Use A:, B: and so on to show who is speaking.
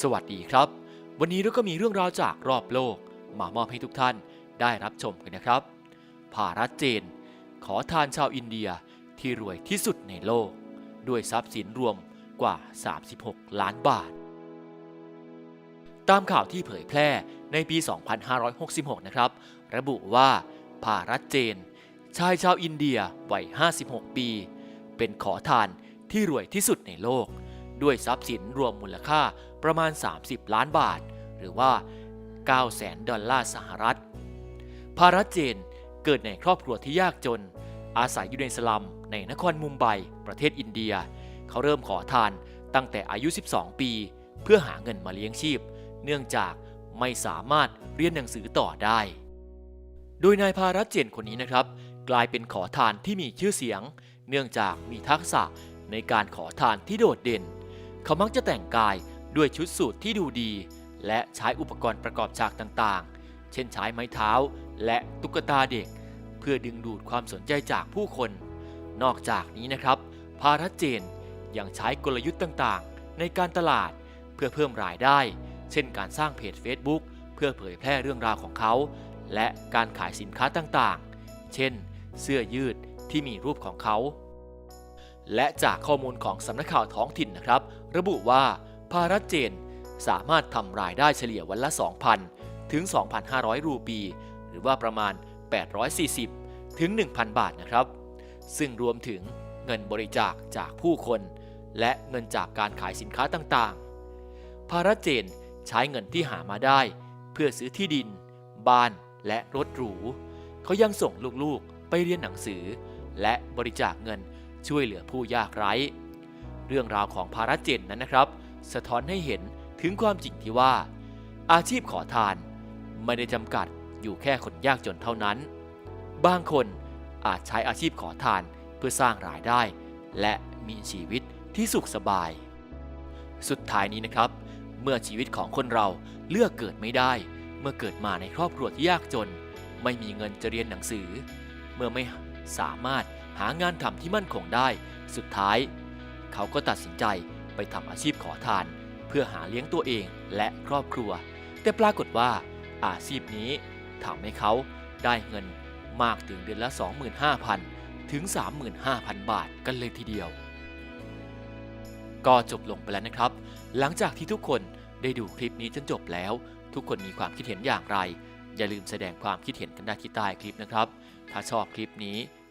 A: สวัสดีครับ วันนี้เราก็มีเรื่องราวจากรอบโลก มามอบให้ทุกท่านได้รับชมกันนะครับภารัตเจน ขอทานชาวอินเดียที่รวยที่สุดในโลก ด้วยทรัพย์สินรวมกว่า 36 ล้านบาท ตามข่าวที่เผยแพร่ในปี 2566 นะครับ ระบุว่าภารัตเจน ชายชาวอินเดียวัย 56 ปี เป็นขอทานที่รวยที่สุดในโลก ด้วยทรัพย์สินรวมมูลค่าประมาณ 30 ล้านบาท หรือว่า9แสนดอลลาร์สหรัฐ ภารัตเจนเกิดในครอบครัวที่ยากจน อาศัยอยู่ในสลัมในนครมุมไบ ประเทศอินเดีย เขาเริ่มขอทานตั้งแต่อายุ 12 ปี เพื่อหาเงินมาเลี้ยงชีพ เนื่องจากไม่สามารถเรียนหนังสือต่อได้ โดยนายภารัตเจนคนนี้นะครับ กลายเป็นขอทานที่มีชื่อเสียง เนื่องจากมีทักษะในการขอทานที่โดดเด่น เขามักจะแต่งกายด้วยชุดสูทที่ดูดี และใช้อุปกรณ์ประกอบฉากต่างๆ เช่นใช้ไม้เท้าและตุ๊กตาเด็ก เพื่อดึงดูดความสนใจจากผู้คน นอกจากนี้นะครับภารัเจนยังใช้กลยุทธ์ต่างๆ ในการตลาดเพื่อเพิ่มรายได้ เช่นการสร้างเพจ Facebook เพื่อเผยแพร่เรื่องราวของเขา และการขายสินค้าต่างๆ เช่น เสื้อยืดที่มีรูปของเขา และจากข้อมูลของสำนักข่าวท้องถิ่นนะครับ ระบุว่าภารัตเจนสามารถทำรายได้เฉลี่ยวันละ 2,000 ถึง 2,500 รูปี หรือว่าประมาณ 840 ถึง 1,000 บาทนะครับ ซึ่งรวมถึงเงินบริจาคจากผู้คน และเงินจากการขายสินค้าต่างๆ ภารัตเจนใช้เงินที่หามาได้ เพื่อซื้อที่ดิน บ้านและรถหรู เขายังส่งลูกๆไปเรียนหนังสือ และบริจาคเงิน ช่วยเหลือผู้ยากไร้ เรื่องราวของภารเจนนั้นนะครับ สะท้อนให้เห็นถึงความจริงที่ว่า อาชีพขอทาน ไม่ได้จำกัดอยู่แค่คนยากจนเท่านั้น บางคนอาจใช้อาชีพขอทานเพื่อสร้างรายได้ และมีชีวิตที่สุขสบาย สุดท้ายนี้นะครับ เมื่อชีวิตของคนเราเลือกเกิดไม่ได้ เมื่อเกิดมาในครอบครัวที่ยากจน ไม่มีเงินจะเรียนหนังสือ เมื่อไม่สามารถ หางานทำที่มั่นคงได้ สุดท้าย เขาก็ตัดสินใจไปทำอาชีพขอทาน เพื่อหาเลี้ยงตัวเองและครอบครัว แต่ปรากฏว่าอาชีพนี้ทำให้เขาได้เงินมากถึงเดือนละ 25,000 ถึง 35,000 บาทกันเลยทีเดียว ก็จบลงไปแล้วนะครับ หลังจากที่ทุกคนได้ดูคลิปนี้จนจบแล้ว ทุกคนมีความคิดเห็นอย่างไร อย่าลืมแสดงความคิดเห็นกันได้ที่ใต้คลิปนะครับ ถ้าชอบคลิปนี้